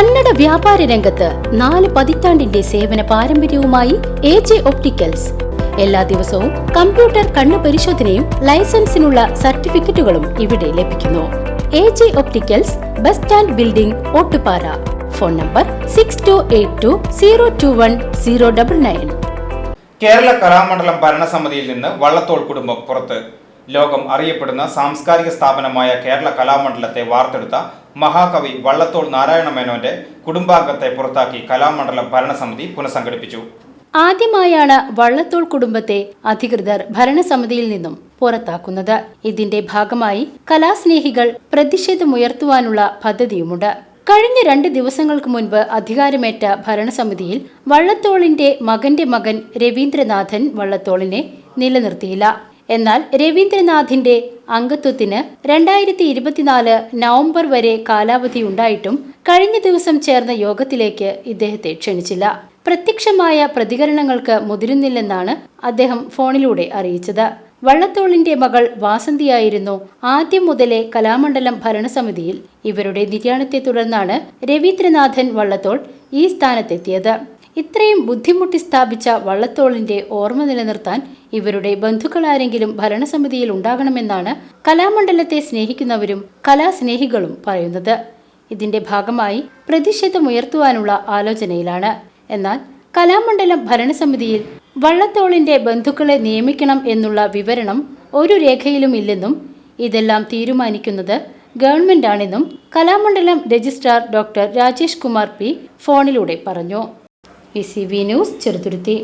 കന്നഡ വ്യാപാര രംഗത്ത് നാല് പതിറ്റാണ്ടിന്റെ സേവന പാരമ്പര്യവുമായി എ ജെ ഒപ്റ്റിക്കൽസ്. എല്ലാ ദിവസവും കമ്പ്യൂട്ടർ കണ്ണു പരിശോധനയും ലൈസൻസിനുള്ള സർട്ടിഫിക്കറ്റുകളും ഇവിടെ ലഭിക്കുന്നു. A J opticals bus stand building Ottupara. Phone number six two eight two zero two one zero double nine Kerala Kalamandalam ഭരണസമിതിയിൽ നിന്ന് വള്ളത്തോൾ കുടുംബം പുറത്ത്. ലോകം അറിയപ്പെടുന്ന സാംസ്കാരിക സ്ഥാപനമായ കേരള കലാമണ്ഡലത്തെ വാർത്തെടുത്ത മഹാകവി വള്ളത്തോൾ നാരായണ മേനോന്റെ കുടുംബാംഗത്തെ പുറത്താക്കി കലാമണ്ഡലം ഭരണസമിതി പുനഃസംഘടിപ്പിച്ചു. ആദ്യമായാണ് വള്ളത്തോൾ കുടുംബത്തെ അധികൃതർ ഭരണസമിതിയിൽ നിന്നും പുറത്താക്കുന്നത്. ഇതിന്റെ ഭാഗമായി കലാസ്നേഹികൾ പ്രതിഷേധമുയർത്തുവാനുള്ള പദ്ധതിയുമുണ്ട്. കഴിഞ്ഞ രണ്ട് ദിവസങ്ങൾക്ക് മുൻപ് അധികാരമേറ്റ ഭരണസമിതിയിൽ വള്ളത്തോളിന്റെ മകന്റെ മകൻ രവീന്ദ്രനാഥൻ വള്ളത്തോളിനെ നിലനിർത്തിയില്ല. എന്നാൽ രവീന്ദ്രനാഥിന്റെ അംഗത്വത്തിന് രണ്ടായിരത്തി ഇരുപത്തിനാല് നവംബർ വരെ കാലാവധി ഉണ്ടായിട്ടും കഴിഞ്ഞ ദിവസം ചേർന്ന യോഗത്തിലേക്ക് ഇദ്ദേഹത്തെ ക്ഷണിച്ചില്ല. പ്രത്യക്ഷമായ പ്രതികരണങ്ങൾക്ക് മുതിരുന്നില്ലെന്നാണ് അദ്ദേഹം ഫോണിലൂടെ അറിയിച്ചത്. വള്ളത്തോളിന്റെ മകൾ വാസന്തിയായിരുന്നു ആദ്യം മുതലേ കലാമണ്ഡലം ഭരണസമിതിയിൽ. ഇവരുടെ നിര്യാണത്തെ തുടർന്നാണ് രവീന്ദ്രനാഥൻ വള്ളത്തോൾ ഈ സ്ഥാനത്തെത്തിയത്. ഇത്രയും ബുദ്ധിമുട്ടി സ്ഥാപിച്ച വള്ളത്തോളിന്റെ ഓർമ്മ നിലനിർത്താൻ ഇവരുടെ ബന്ധുക്കളാരെങ്കിലും ഭരണസമിതിയിൽ ഉണ്ടാകണമെന്നാണ് കലാമണ്ഡലത്തെ സ്നേഹിക്കുന്നവരും കലാസ്നേഹികളും പറയുന്നത്. ഇതിന്റെ ഭാഗമായി പ്രതിഷേധമുയർത്തുവാനുള്ള ആലോചനയിലാണ്. എന്നാൽ കലാമണ്ഡലം ഭരണസമിതിയിൽ വള്ളത്തോളിന്റെ ബന്ധുക്കളെ നിയമിക്കണം എന്നുള്ള വിവരണം ഒരു രേഖയിലും ഇല്ലെന്നും ഇതെല്ലാം തീരുമാനിക്കുന്നത് ഗവൺമെന്റാണെന്നും Kalamandalam registrar doctor Rajesh Kumar P ഫോണിലൂടെ പറഞ്ഞു. V C V news Cheruthuruthy